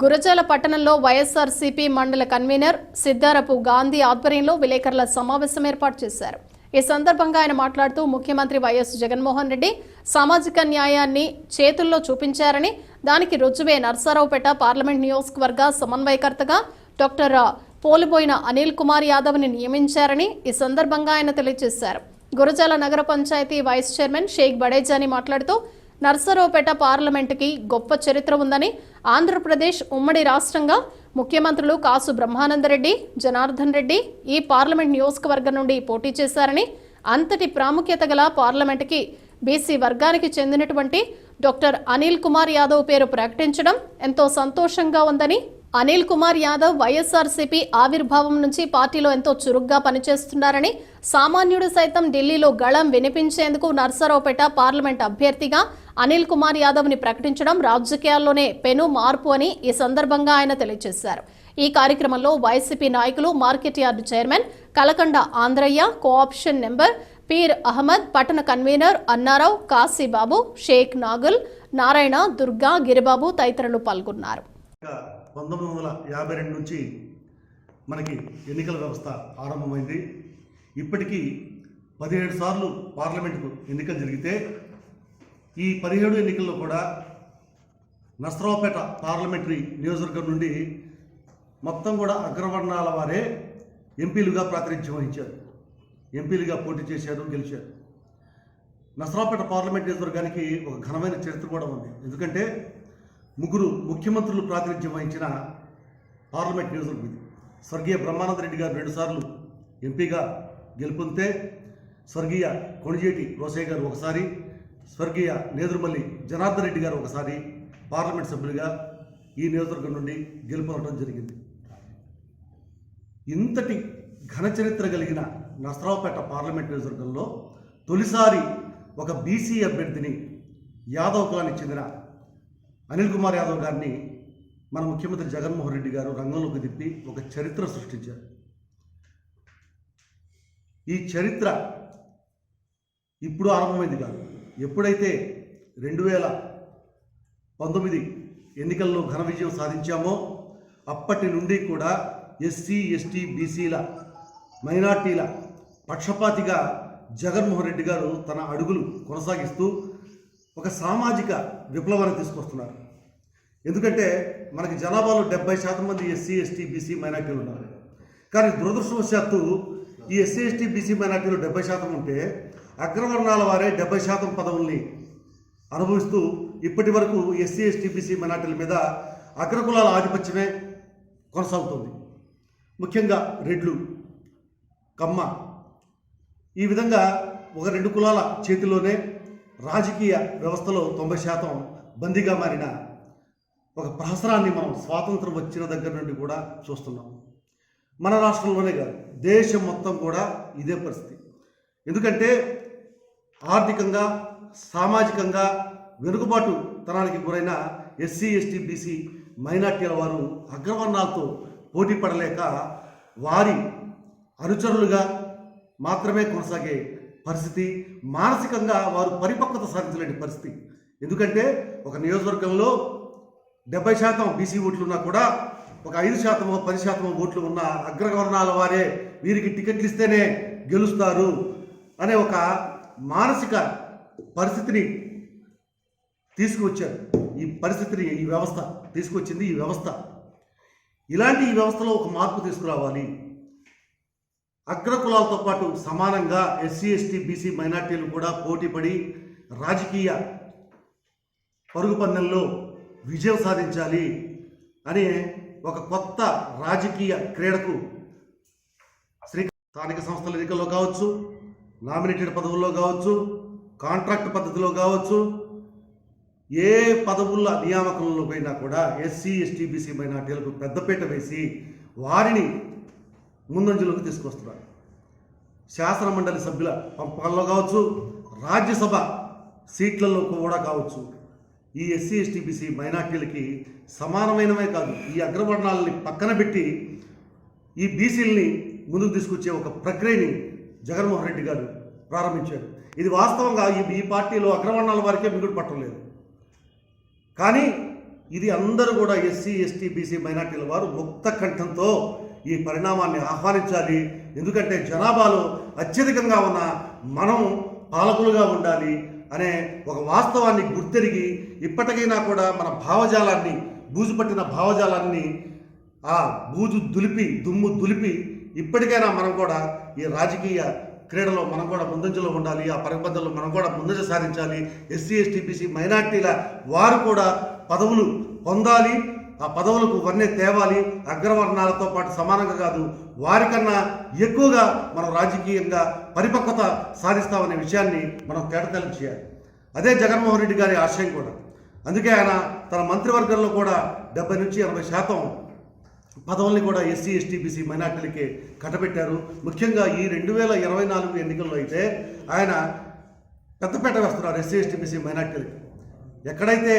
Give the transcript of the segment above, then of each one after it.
గురజాల పట్టణంలో వైఎస్ఆర్సీపీ మండల కన్వీనర్ సిద్ధారపు గాంధీ ఆధ్వర్యంలో విలేకరుల సమావేశం ఏర్పాటు చేశారు. ఈ సందర్భంగా ఆయన మాట్లాడుతూ ముఖ్యమంత్రి వైఎస్ జగన్మోహన్ రెడ్డి సామాజిక న్యాయాన్ని చేతుల్లో చూపించారని దానికి రుజువే నర్సారావుపేట పార్లమెంట్ నియోజకవర్గ సమన్వయకర్తగా డాక్టర్ పోలిపోయిన అనిల్ కుమార్ యాదవ్ని నియమించారని ఈ సందర్భంగా ఆయన తెలియజేశారు. గురజాల నగర పంచాయతీ వైస్ చైర్మన్ షేక్ బడేజాని మాట్లాడుతూ నర్సరావుపేట పార్లమెంటుకి గొప్ప చరిత్ర ఉందని ఆంధ్రప్రదేశ్ ఉమ్మడి రాష్ట్రంగా ముఖ్యమంత్రులు కాసు బ్రహ్మానందరెడ్డి జనార్దన్ రెడ్డి ఈ పార్లమెంట్ నియోజకవర్గం నుండి పోటీ చేశారని అంతటి ప్రాముఖ్యత గల పార్లమెంటుకి బీసీ వర్గానికి చెందినటువంటి డాక్టర్ అనిల్ కుమార్ యాదవ్ పేరు ప్రకటించడం ఎంతో సంతోషంగా ఉందని అనిల్ కుమార్ యాదవ్ వైఎస్ఆర్సీపీ ఆవిర్భావం నుంచి పార్టీలో ఎంతో చురుగ్గా పనిచేస్తున్నారని సామాన్యుడు సైతం ఢిల్లీలో గళం వినిపించేందుకు నర్సరావుపేట పార్లమెంట్ అభ్యర్థిగా అనిల్ కుమార్ యాదవ్ని ప్రకటించడం రాజకీయాల్లోనే పెను మార్పు అని ఈ సందర్భంగా ఆయన తెలియజేశారు. ఈ కార్యక్రమంలో వైసీపీ నాయకులు market yard chairman Kalakanda Andhrayya cooption number Peer Ahmed పట్టణ కన్వీనర్ అన్నారావు కాశీబాబు షేక్ నాగుల్ నారాయణ దుర్గా గిరిబాబు తదితరులు పాల్గొన్నారు. పంతొమ్మిది వందల యాభై రెండు నుంచి మనకి ఎన్నికల వ్యవస్థ ఆరంభమైంది. ఇప్పటికీ పదిహేడు సార్లు పార్లమెంటుకు ఎన్నికలు జరిగితే ఈ పదిహేడు ఎన్నికల్లో కూడా నస్రావుపేట పార్లమెంటరీ నియోజకవర్గం నుండి మొత్తం కూడా అగ్రవర్ణాల వారే ఎంపీలుగా ప్రాతినిధ్యం వహించారు. ఎంపీలుగా పోటీ చేశారు గెలిచారు. నసరాపేట పార్లమెంట్ నియోజకవర్గానికి ఒక ఘనమైన చరిత్ర కూడా ఉంది. ఎందుకంటే ముగ్గురు ముఖ్యమంత్రులు ప్రాతినిధ్యం వహించిన పార్లమెంట్ నియోజకవర్గం ఇది. స్వర్గీయ బ్రహ్మానంద రెడ్డి గారు రెండుసార్లు ఎంపీగా గెలుపొందితే స్వర్గీయ కొణిజేటి రోసయ్య గారు ఒకసారి స్వర్గీయ నేదురుమల్లి జనార్దన్ రెడ్డి గారు ఒకసారి పార్లమెంట్ సభ్యులుగా ఈ నియోజకవర్గం నుండి గెలుపొందడం జరిగింది. ఇంతటి ఘన చరిత్ర కలిగిన నసరావుపేట పార్లమెంట్ నియోజకవర్గంలో తొలిసారి ఒక బీసీ అభ్యర్థిని యాదవ్ కులానికి చెందిన అనిల్ కుమార్ యాదవ్ గారిని మన ముఖ్యమంత్రి జగన్మోహన్ రెడ్డి గారు రంగంలోకి తిప్పి ఒక చరిత్ర సృష్టించారు. ఈ చరిత్ర ఇప్పుడు ఆరంభమైంది కాదు. ఎప్పుడైతే రెండు వేల పంతొమ్మిది ఎన్నికల్లో ఘన విజయం సాధించామో అప్పటి నుండి కూడా ఎస్సీ ఎస్టీ బీసీల మైనార్టీల పక్షపాతిగా జగన్మోహన్ రెడ్డి గారు తన అడుగులు కొనసాగిస్తూ ఒక సామాజిక విప్లవాన్ని తీసుకొస్తున్నారు. ఎందుకంటే మనకి జనాభాలో డెబ్బై శాతం మంది ఎస్సీ ఎస్టీ బీసీ మైనార్టీలు ఉన్నారు. కానీ దురదృష్టవశాత్తు ఈ ఎస్సీ ఎస్టీ బీసీ మైనార్టీలు డెబ్బై శాతం ఉంటే అగ్రవర్ణాల వారే డెబ్బై శాతం పదవుల్ని అనుభవిస్తూ ఇప్పటి వరకు ఎస్సీ ఎస్టీ బీసీ మైనార్టీల మీద అగ్రకులాల ఆధిపత్యమే కొనసాగుతుంది. ముఖ్యంగా రెడ్లు కమ్మ ఈ విధంగా ఒక రెండు కులాల చేతిలోనే రాజకీయ వ్యవస్థలో తొంభై శాతం బందీగా మారిన ఒక ప్రహసరాన్ని మనం స్వాతంత్రం వచ్చిన దగ్గర నుండి కూడా చూస్తున్నాం. మన రాష్ట్రంలోనే కాదు దేశం మొత్తం కూడా ఇదే పరిస్థితి. ఎందుకంటే ఆర్థికంగా సామాజికంగా వెనుకబాటు తనానికి గురైన ఎస్సీ ఎస్టీ బీసీ మైనార్టీల వారు అగ్రవర్ణాలతో పోటీ పడలేక వారి అనుచరులుగా మాత్రమే కొనసాగే పరిస్థితి మానసికంగా వారు పరిపక్వత సాధించలేని పరిస్థితి. ఎందుకంటే ఒక నియోజకవర్గంలో డెబ్బై శాతం బీసీ ఓట్లు ఉన్నా కూడా ఒక ఐదు శాతమో పది శాతమో ఓట్లు ఉన్న అగ్రవర్ణాల వారే వీరికి టికెట్లు ఇస్తేనే గెలుస్తారు అనే ఒక మానసిక పరిస్థితిని తీసుకువచ్చారు. ఈ పరిస్థితిని ఈ వ్యవస్థ తీసుకొచ్చింది ఈ వ్యవస్థ. ఇలాంటి ఈ వ్యవస్థలో ఒక మార్పు తీసుకురావాలి. అగ్రకులాలతో పాటు సమానంగా ఎస్సీ ఎస్టీ బీసీ మైనార్టీలు కూడా పోటీపడి రాజకీయ పరుగు పందెంలో విజయం సాధించాలి అనే ఒక కొత్త రాజకీయ క్రీడకు శ్రీ స్థానిక సంస్థల ఎన్నికల్లో కావచ్చు నామినేటెడ్ పదవుల్లో కావచ్చు కాంట్రాక్ట్ పద్ధతిలో కావచ్చు ఏ పదవుల నియామకంలో పోయినా కూడా ఎస్సీ ఎస్టీ బీసీ మైనార్టీలకు పెద్దపీట వేసి వారిని ముందంజలోకి తీసుకొస్తున్నారు. శాసన మండలి సభ్యుల పంపకంలో కావచ్చు రాజ్యసభ సీట్లలో కూడా కావచ్చు ఈ ఎస్సీ ఎస్టీ బీసీ మైనార్టీలకి సమానమైనవే కాదు. ఈ అగ్రవర్ణాలని పక్కన పెట్టి ఈ బీసీలని ముందుకు తీసుకొచ్చే ఒక ప్రక్రియని జగన్మోహన్ రెడ్డి గారు ప్రారంభించారు. ఇది వాస్తవంగా ఈ ఈ పార్టీలో అగ్రవర్ణాల వారికే మిగుడు పట్టలేదు కానీ ఇది అందరూ కూడా ఎస్సీ ఎస్టీ బీసీ మైనార్టీల వారు ముక్త కంఠంతో ఈ పరిణామాన్ని ఆహ్వానించాలి. ఎందుకంటే జనాభాలో అత్యధికంగా ఉన్న మనం పాలకులుగా ఉండాలి అనే ఒక వాస్తవాన్ని గుర్తెరిగి ఇప్పటికైనా కూడా మన భావజాలాన్ని బూజు పట్టిన భావజాలాన్ని ఆ బూజు దులిపి దుమ్ము దులిపి ఇప్పటికైనా మనం కూడా ఈ రాజకీయ క్రీడలో మనం కూడా ముందంజలో ఉండాలి. ఆ పరిపద్ధతుల్లో మనం కూడా ముందంజ సాధించాలి. ఎస్సీ ఎస్టీ బీసీ మైనార్టీల వారు కూడా పదవులు పొందాలి. ఆ పదవులకు వర్ణే తేవాలి అగ్రవర్ణాలతో పాటు సమానంగా కాదు వారికన్నా ఎక్కువగా మనం రాజకీయంగా పరిపక్వత సాధిస్తామనే విషయాన్ని మనం తేటతెల్లం చేయాలి. అదే జగన్మోహన్ రెడ్డి గారి ఆశయం కూడా. అందుకే ఆయన తన మంత్రివర్గంలో కూడా డెబ్బై నుంచి ఎనభై శాతం పదవుల్ని కూడా ఎస్సీ ఎస్టీ బీసీ కట్టబెట్టారు. ముఖ్యంగా ఈ రెండు వేల ఇరవై నాలుగు ఎన్నికల్లో అయితే ఆయన పెద్దపేట వేస్తున్నారు ఎస్సీ ఎస్టీ బీసీ మైనార్టీలకి. ఎక్కడైతే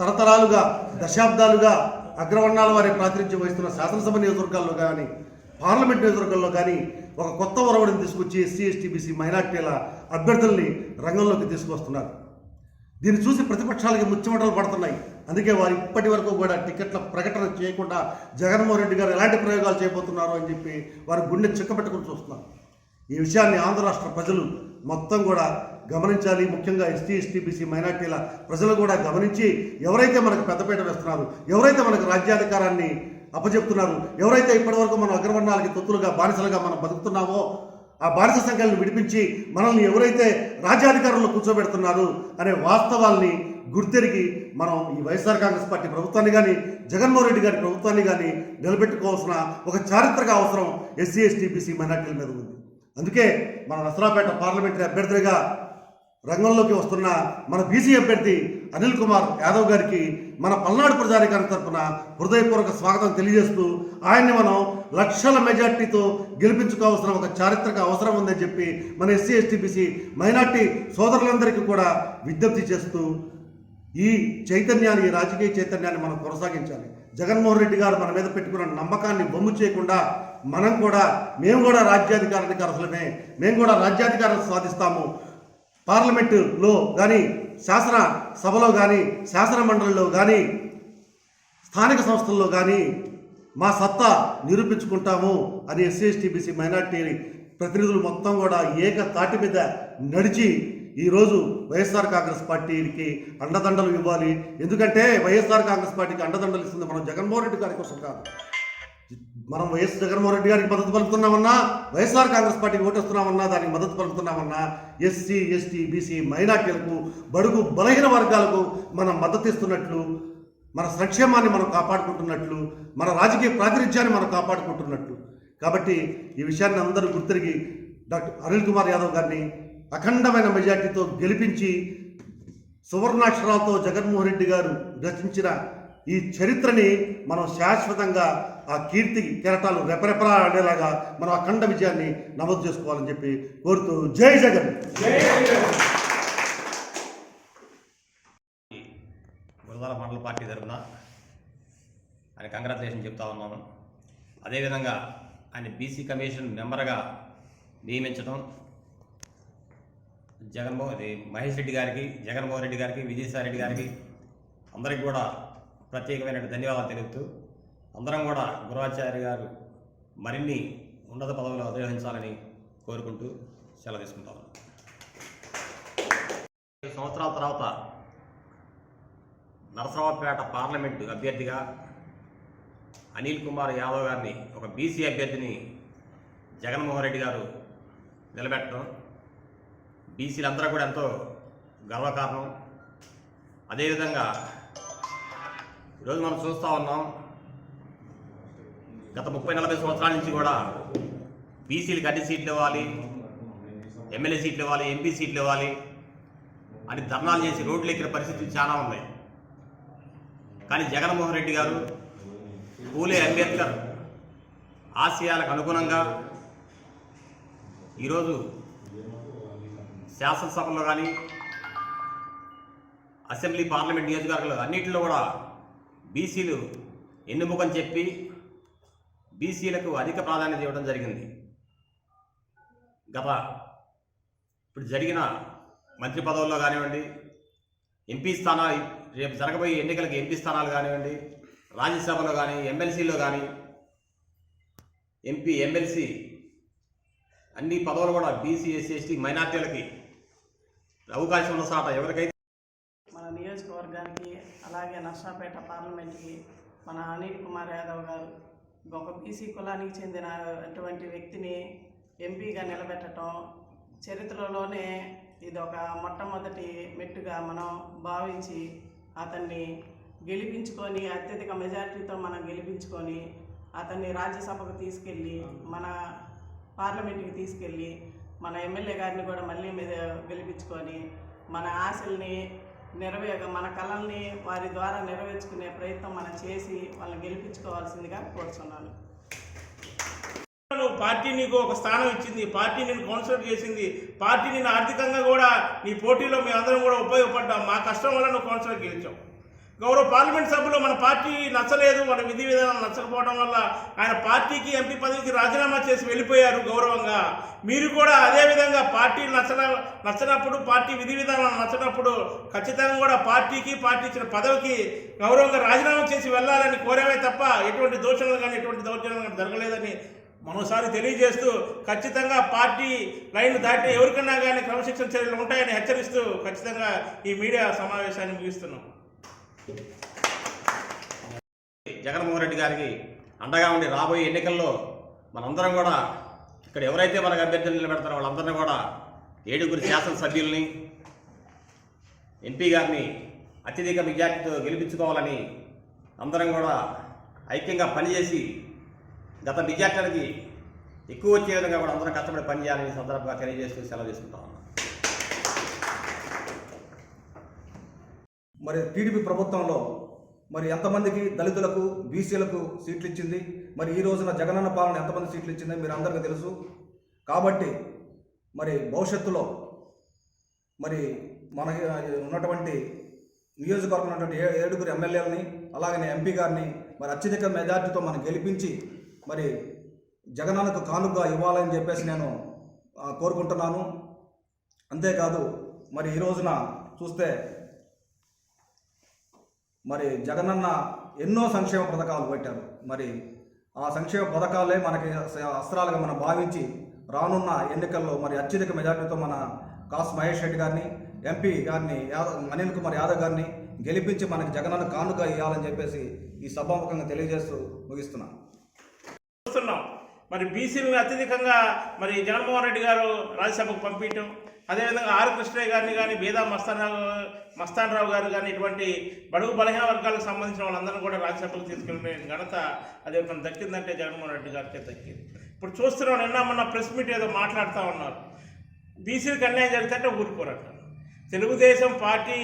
తరతరాలుగా దశాబ్దాలుగా అగ్రవర్ణాల వారి ప్రాతినిధ్యం వహిస్తున్న శాసనసభ నియోజకవర్గాల్లో కానీ పార్లమెంట్ నియోజకవర్గాల్లో కానీ ఒక కొత్త ఒరవడిని తీసుకొచ్చి ఎస్సీ ఎస్టీ బీసీ మైనార్టీల అభ్యర్థుల్ని రంగంలోకి తీసుకొస్తున్నారు దీన్ని చూసి ప్రతిపక్షాలకి ముచ్చమటలు పడుతున్నాయి. అందుకే వారు ఇప్పటి వరకు కూడా టికెట్ల ప్రకటన చేయకుండా జగన్మోహన్ రెడ్డి గారు ఎలాంటి ప్రయోగాలు చేయబోతున్నారో అని చెప్పి వారి గుండె చిక్కబెట్టుకుని చూస్తున్నారు. ఈ విషయాన్ని ఆంధ్ర రాష్ట్ర ప్రజలు మొత్తం కూడా గమనించాలి. ముఖ్యంగా ఎస్టీ ఎస్టీ బీసీ మైనార్టీల ప్రజలు కూడా గమనించి ఎవరైతే మనకు పెద్దపీట వేస్తున్నారు ఎవరైతే మనకు రాజ్యాధికారాన్ని అప్పచెప్తున్నారు ఎవరైతే ఇప్పటివరకు మనం అగ్రవర్ణాలకి తొత్తులుగా బానిసలుగా మనం బతుకుతున్నామో ఆ బానిస సంఖ్యలను విడిపించి మనల్ని ఎవరైతే రాజ్యాధికారంలో కూర్చోబెడుతున్నారు అనే వాస్తవాల్ని గుర్తెరిగి మనం ఈ వైఎస్ఆర్ కాంగ్రెస్ పార్టీ ప్రభుత్వాన్ని కానీ జగన్మోహన్ రెడ్డి గారి ప్రభుత్వాన్ని కానీ నిలబెట్టుకోవాల్సిన ఒక చారిత్రక అవసరం ఎస్సీ ఎస్టీ బీసీ మైనార్టీల మీద ఉంది. అందుకే మన నసరాపేట పార్లమెంటరీ అభ్యర్థిగా రంగంలోకి వస్తున్న మన బీసీ అభ్యర్థి అనిల్ కుమార్ యాదవ్ గారికి మన పల్నాడు ప్రజానికాన్ని తరఫున హృదయపూర్వక స్వాగతం తెలియజేస్తూ ఆయన్ని మనం లక్షల మెజార్టీతో గెలిపించుకోవాల్సిన ఒక చారిత్రక అవసరం ఉందని చెప్పి మన ఎస్సీ ఎస్టీబీసీ మైనార్టీ సోదరులందరికీ కూడా విజ్ఞప్తి చేస్తూ ఈ చైతన్యాన్ని ఈ రాజకీయ చైతన్యాన్ని మనం కొనసాగించాలి. జగన్మోహన్ రెడ్డి గారు మన మీద పెట్టుకున్న నమ్మకాన్ని బొమ్ము చేయకుండా మనం కూడా మేము కూడా రాజ్యాధికారానికి అర్హులమే. మేము కూడా రాజ్యాధికారం సాధిస్తాము. పార్లమెంటులో కానీ శాసన సభలో కానీ శాసన మండలిలో కానీ స్థానిక సంస్థల్లో కానీ మా సత్తా నిరూపించుకుంటాము అని ఎస్సీ ఎస్టీ బీసీ మైనార్టీ ప్రతినిధులు మొత్తం కూడా ఏక తాటి మీద నడిచి ఈరోజు వైఎస్ఆర్ కాంగ్రెస్ పార్టీకి అండదండలు ఇవ్వాలి. ఎందుకంటే వైఎస్ఆర్ కాంగ్రెస్ పార్టీకి అండదండలు ఇస్తుంది మనం జగన్మోహన్ రెడ్డి గారి కోసం కాదు. మనం వైఎస్ జగన్మోహన్ రెడ్డి గారికి మద్దతు పలుకుతున్నామన్నా వైఎస్ఆర్ కాంగ్రెస్ పార్టీకి ఓటేస్తున్నామన్నా దానికి మద్దతు పలుకుతున్నామన్నా ఎస్సీ ఎస్టీ బీసీ మైనార్టీలకు బడుగు బలహీన వర్గాలకు మనం మద్దతు ఇస్తున్నట్లు మన సంక్షేమాన్ని మనం కాపాడుకుంటున్నట్లు మన రాజకీయ ప్రాతినిధ్యాన్ని మనం కాపాడుకుంటున్నట్లు. కాబట్టి ఈ విషయాన్ని అందరూ గుర్తిరిగి డాక్టర్ అనిల్ కుమార్ యాదవ్ గారిని అఖండమైన మెజార్టీతో గెలిపించి సువర్ణాక్షరాలతో జగన్మోహన్ రెడ్డి గారు రచించిన ఈ చరిత్రని మనం శాశ్వతంగా ఆ కీర్తి కెరటాలు రెపరెపరా ఆడేలాగా మనం అఖండ విజయాన్ని నమోదు చేసుకోవాలని చెప్పి కోరుతూ జై జగన్. గురదాల మండల పార్టీ తరఫున ఆయన కంగ్రాచులేషన్ చెప్తా ఉన్నాను. అదేవిధంగా ఆయన బీసీ కమిషన్ మెంబర్గా నియమించడం జగన్మోహన్ ఇది మహేష్ రెడ్డి గారికి జగన్మోహన్ రెడ్డి గారికి విజయసాయి రెడ్డి గారికి అందరికి కూడా ప్రత్యేకమైన ధన్యవాదాలు తెలుపుతూ అందరం కూడా గురువాచార్య గారు మరిన్ని ఉన్నత పదవులు అధిరోహించాలని కోరుకుంటూ సెలవు తీసుకుంటాను సంవత్సరాల తర్వాత నరసరావుపేట పార్లమెంటు అభ్యర్థిగా అనిల్ కుమార్ యాదవ్ గారిని ఒక బీసీ అభ్యర్థిని జగన్మోహన్ రెడ్డి గారు నిలబెట్టడం బీసీలందరూ కూడా ఎంతో గర్వకారణం. అదేవిధంగా ఈరోజు మనం చూస్తూ ఉన్నాం గత ముప్పై నలభై సంవత్సరాల నుంచి కూడా బీసీలకు అన్ని సీట్లు ఇవ్వాలి ఎమ్మెల్యే సీట్లు ఇవ్వాలి ఎంపీ సీట్లు ఇవ్వాలి అని ధర్నాలు చేసి రోడ్లు ఎక్కిన పరిస్థితులు చాలా ఉన్నాయి. కానీ జగన్మోహన్ రెడ్డి గారు పూలే అంబేద్కర్ ఆశయాలకు అనుగుణంగా ఈరోజు శాసనసభలో కానీ అసెంబ్లీ పార్లమెంట్ నియోజకవర్గాలు అన్నింటిలో కూడా బీసీలు ఎన్నుముఖం చెప్పి బీసీలకు అధిక ప్రాధాన్యత ఇవ్వడం జరిగింది. గత ఇప్పుడు జరిగిన మంత్రి పదవుల్లో కానివ్వండి ఎంపీ స్థానాలు రేపు జరగబోయే ఎన్నికలకు ఎంపీ స్థానాలు కానివ్వండి రాజ్యసభలో కానీ ఎమ్మెల్సీలో కానీ ఎంపీ ఎమ్మెల్సీ అన్ని పదవులు కూడా బీసీ ఎస్సీ ఎస్టీ మైనార్టీలకి అవకాశం ఉన్న సాట ఎవరికైతే మన నియోజకవర్గానికి అలాగే నర్సాపేట పార్లమెంట్కి మన అనిల్ కుమార్ యాదవ్ గారు ఒక బీసీ కులానికి చెందిన అటువంటి వ్యక్తిని ఎంపీగా నిలబెట్టడం చరిత్రలోనే ఇది ఒక మొట్టమొదటి మెట్టుగా మనం భావించి అతన్ని గెలిపించుకొని అత్యధిక మెజారిటీతో మనం గెలిపించుకొని అతన్ని రాజ్యసభకు తీసుకెళ్ళి మన పార్లమెంట్కి తీసుకెళ్ళి మన ఎమ్మెల్యే గారిని కూడా మళ్ళీ మీద గెలిపించుకొని మన ఆశల్ని నెరవేర మన కళల్ని వారి ద్వారా నెరవేర్చుకునే ప్రయత్నం మనం చేసి వాళ్ళని గెలిపించుకోవాల్సిందిగా కోరుతున్నాను పార్టీ నీకు ఒక స్థానం ఇచ్చింది. పార్టీ నేను కౌన్సిలర్ చేసింది. పార్టీ నేను ఆర్థికంగా కూడా నీ పోటీలో మేమందరం కూడా ఉపయోగపడ్డాం. మా కష్టం వల్ల నువ్వు కౌన్సిలర్ గెలిచావు. గౌరవ పార్లమెంట్ సభ్యులు మన పార్టీ నచ్చలేదు మన విధి విధానం నచ్చకపోవడం వల్ల ఆయన పార్టీకి ఎంపీ పదవికి రాజీనామా చేసి వెళ్ళిపోయారు గౌరవంగా. మీరు కూడా అదే విధంగా పార్టీ నచ్చన నచ్చనప్పుడు పార్టీ విధి విధానం నచ్చనప్పుడు ఖచ్చితంగా కూడా పార్టీకి పార్టీ ఇచ్చిన పదవికి గౌరవంగా రాజీనామా చేసి వెళ్ళాలని కోరేవే తప్ప ఎటువంటి దోషణలు కానీ ఎటువంటి దౌర్జన్యాలు కానీ జరగలేదని మరోసారి తెలియజేస్తూ ఖచ్చితంగా పార్టీ లైన్ దాటి ఎవరికన్నా కానీ క్రమశిక్షణ చర్యలు ఉంటాయని హెచ్చరిస్తూ ఖచ్చితంగా ఈ మీడియా సమావేశాన్ని ముగిస్తున్నాం. జగన్మోహన్ రెడ్డి గారికి అండగా ఉండి రాబోయే ఎన్నికల్లో మనందరం కూడా ఇక్కడ ఎవరైతే మనకు అభ్యర్థులు నిలబెడతారో వాళ్ళందరినీ కూడా ఏడుగురు శాసనసభ్యుల్ని ఎంపీ గారిని అత్యధిక మెజార్టీతో గెలిపించుకోవాలని అందరం కూడా ఐక్యంగా పనిచేసి గత మెజార్టీలకి ఎక్కువ వచ్చే విధంగా కూడా అందరం కష్టపడి పనిచేయాలని సందర్భంగా తెలియజేస్తూ సెలవు తీసుకుంటాం. మరి టీడీపీ ప్రభుత్వంలో మరి ఎంతమందికి దళితులకు బీసీలకు సీట్లు ఇచ్చింది మరి ఈ రోజున జగనన్న పాలన ఎంతమంది సీట్లు ఇచ్చిందో మీరు అందరికీ తెలుసు. కాబట్టి మరి భవిష్యత్తులో మరి మనకి ఉన్నటువంటి నియోజకవర్గం ఉన్నటువంటి ఏడుగురు ఎమ్మెల్యేలని అలాగనే ఎంపీ గారిని మరి అత్యధిక మెజార్టీతో మనం గెలిపించి మరి జగనన్నకు కానుగా ఇవ్వాలని చెప్పేసి నేను కోరుకుంటున్నాను. అంతేకాదు మరి ఈ రోజున చూస్తే మరి జగనన్న ఎన్నో సంక్షేమ పథకాలు పెట్టారు మరి ఆ సంక్షేమ పథకాలే మనకి అస్త్రాలుగా మనం భావించి రానున్న ఎన్నికల్లో మరి అత్యధిక మెజార్టీతో మన కాస్ మహేష్ రెడ్డి గారిని ఎంపీ గారిని యాదవ్ అనిల్ కుమార్ యాదవ్ గారిని గెలిపించి మనకి జగనన్న కానుక ఇవ్వాలని చెప్పేసి ఈ సభాముఖంగా తెలియజేస్తూ ముగిస్తున్నాను చూస్తున్నాం మరి బీసీలను అత్యధికంగా మరి జగన్మోహన్ రెడ్డి గారు రాజ్యసభకు పంపించడం అదేవిధంగా ఆర్ కృష్ణయ్య గారిని కానీ బేదా మస్తానరావు మస్తాన్ రావు గారు కానీ ఇటువంటి బడుగు బలహీన వర్గాలకు సంబంధించిన వాళ్ళందరినీ కూడా రాజ్యసభకు తీసుకెళ్ళిన ఘనత అది ఒక దక్కిందంటే జగన్మోహన్ రెడ్డి గారికే దక్కింది. ఇప్పుడు చూస్తున్నాం నిన్న మొన్న ప్రెస్ మీట్ ఏదో మాట్లాడుతూ ఉన్నారు. బీసీలకు అన్యాయం జరిగితే ఊరుకోరట. తెలుగుదేశం పార్టీ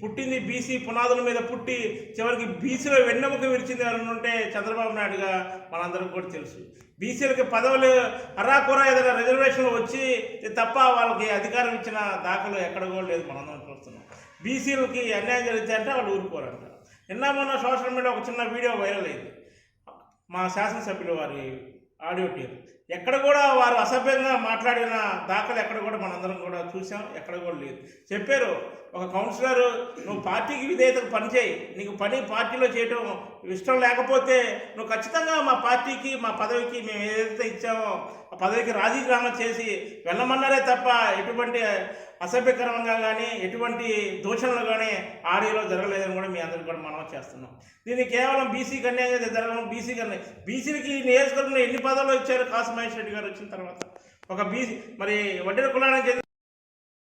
పుట్టింది బీసీ పునాదుల మీద పుట్టి చివరికి బీసీలో వెన్నెముక విరిచింది అని ఉంటే చంద్రబాబు నాయుడుగా మనందరం కూడా తెలుసు. బీసీలకి పదవులు అరాకుర ఏదైనా రిజర్వేషన్లు వచ్చి తప్ప వాళ్ళకి అధికారం ఇచ్చిన దాఖలు ఎక్కడ కూడా లేదు మనందరం చూస్తున్నాం. బీసీలకి అన్యాయం జరిగితే అంటే వాళ్ళు ఊరుకోరంట. నిన్న మొన్న సోషల్ మీడియా ఒక చిన్న వీడియో వైరల్ అయింది. మా శాసనసభ్యుల వారి ఆడియో టేప్ ఎక్కడ కూడా వారు అసభ్యంగా మాట్లాడిన దాఖలు ఎక్కడ కూడా మనందరం కూడా చూసాం ఎక్కడ కూడా లేదు. చెప్పారు ఒక కౌన్సిలర్ నువ్వు పార్టీకి విధేయతకు పనిచేయి నీకు పని పార్టీలో చేయటం ఇష్టం లేకపోతే నువ్వు ఖచ్చితంగా మా పార్టీకి మా పదవికి మేము ఏదైతే ఇచ్చామో ఆ పదవికి రాజీనామా చేసి వెళ్ళమన్నారే తప్ప ఎటువంటి అసభ్యకరంగా కానీ ఎటువంటి దూషణలు కానీ ఆడియోలో జరగలేదని కూడా మీ అందరికీ కూడా మనం చేస్తున్నాం. దీన్ని కేవలం బీసీ అన్యాయంగా జరగడం బీసీ కన్యా బీసీలకి నియోజకవర్గంలో ఎన్ని పదవులు ఇచ్చారు కాసు మహేష్ రెడ్డి గారు వచ్చిన తర్వాత? ఒక బీసీ మరి వడ్డీల కులానికి